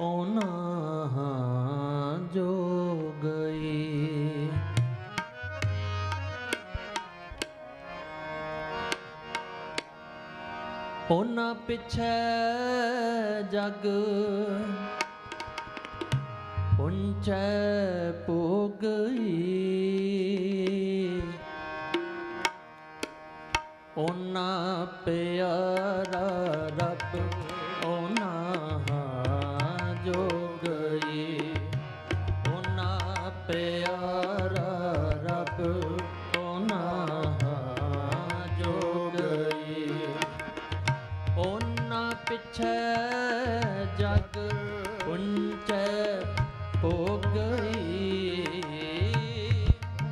ਉਹਨਾਂ ਜੋ ਗਈ। ਉਹਨਾਂ ਪਿਛੈ ਜਗ ਪੁੰਚੈ ਪੋਗਈ ਉਹਨਾਂ ਪਿਆਰਾ ਉਹਨਾਂ ਪਿਛੈ ਜਗ ਪੁੰਚੈ ਹੋ ਗਈ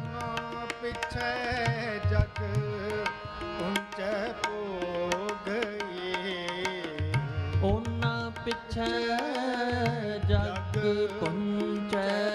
ਨਾ ਪਿਛੈ ਜਗ ਪੁੰਚੈ ਪੋ ਗਈ ਉਹਨਾਂ ਪਿਛੈ ਜਗ ਪੁੰਚੈ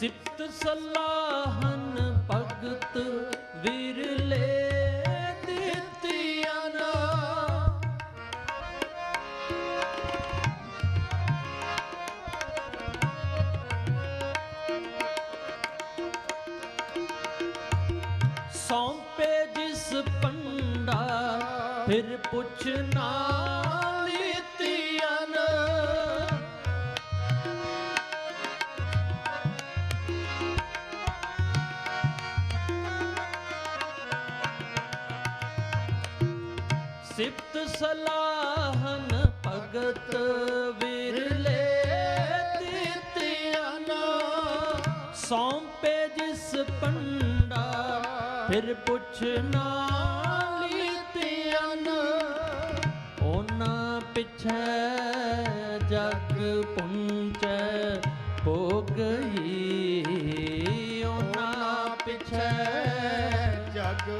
ਸਿਫਤ ਸਲਾਹਨ ਭਗਤ ਵਿਰਲੇ ਦਿੱਤੀਆਂ ਨਾ। ਸੌਂਪੇ ਜਿਸ ਪੰਡਾ ਫਿਰ ਪੁੱਛਣਾ ਲੀਤੀਆਂ ਸਿਫਤ ਸਲਾਹਨ ਭਗਤ ਵਿਰਲੇ ਦਿੱਤੀਆਂ ਨਾ ਸੌਂਪੇ ਜਿਸ ਪੰਡਾ, ਫਿਰ ਪੁੱਛਣਾ ਲੀਤੀਆਂ ਨਾ ਉਹਨਾਂ ਪਿਛੈ ਜਗ ਪੁੰਚੈ ਹੋ ਗਈ ਉਹਨਾਂ ਪਿਛੈ ਜਗ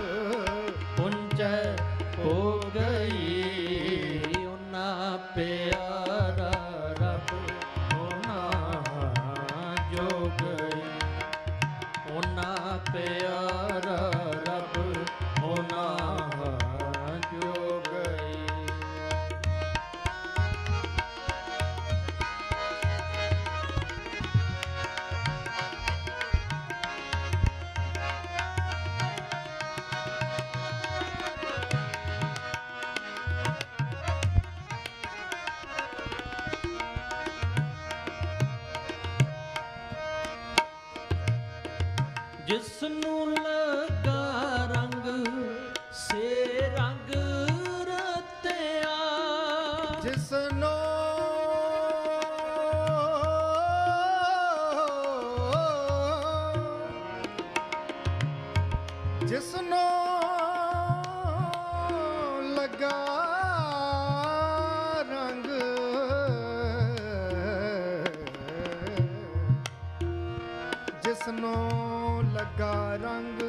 ਜਿਸ ਨੂੰ ਲਗਾ ਰੰਗ, ਸੇ ਰੰਗ ਰਤਿਆ। ਜਿਸ ਨੂੰ ਜਿਸ ਨੂੰ ਲਗਾ ਰੰਗ ਜਿਸ ਨੂੰ ਲੱਗਾ ਰੰਗ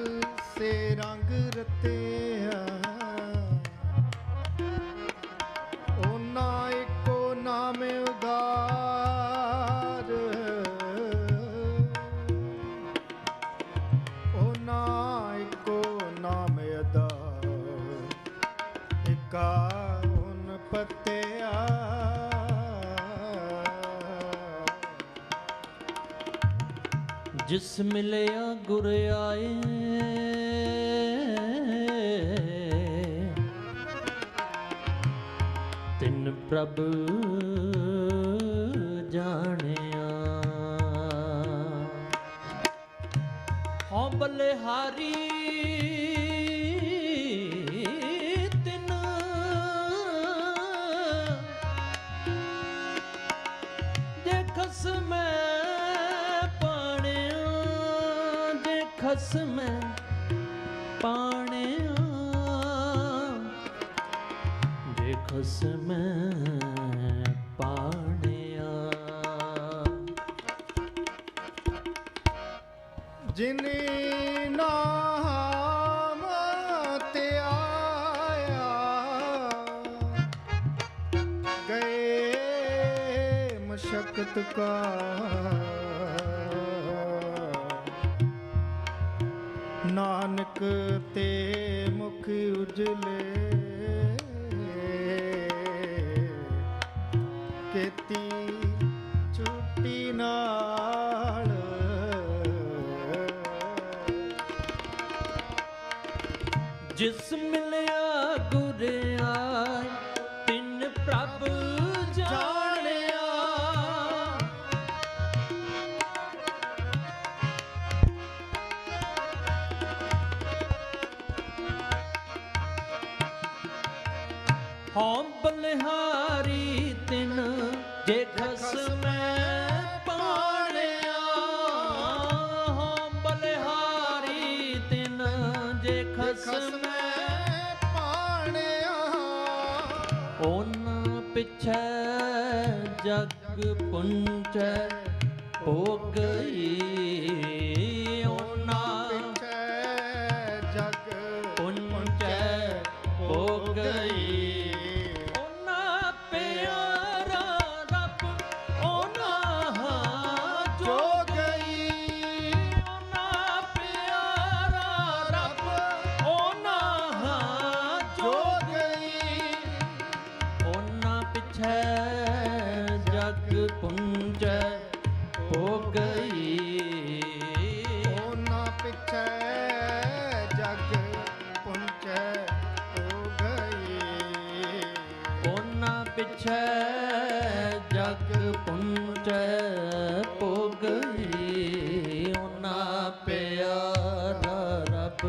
ਸੇ ਰੰਗ ਰਤਿਆ ਉਹਨਾਂ ਜਿਸ ਮਿਲਿਆ ਗੁਰ ਆਏ। ਤਿਨ ਪ੍ਰਭ ਜਾਣਿਆ। ਹਉ ਬਲਿਹਾਰੀ ਤਿਨ ਜੇ ਖਸਮੈ ਪਾਣਿਆ। ਖਸਮੈ ਪਾਣਿਆ। ਜਿਨੀ ਨਾਮ ਤੇ ਆਇਆ ਗਏ ਮਸ਼ਕਤ ਕਾ ਨਾਨਕ ਤੇ ਮੁਖ ਉਜਲੇ ਕੀਤੀ ਹਉ ਬਲਿਹਾਰੀ ਤਿਨ ਜੇ ਖਸਮੈ ਪਾਣਿਆ। ਹਉ ਬਲਿਹਾਰੀ ਤਿਨ ਜੇ ਖਸਮੈ ਖਸਮੈ ਪਾਣਿਆ। ਓਨ ਪਿਛੈ ਜਗ ਪੁੰਚੈ ਹੋ ਗਈ ਓਨਾ ਪਿਛੈ ਜਗ ਪੁੰਚੈ ਹੋ ਗਈ ਪਿਛੈ ਜਗ ਪੁੰਜੈ ਹੋ ਗਈ ਉਹਨਾਂ ਪਿਆਰਾ ਰੱਬ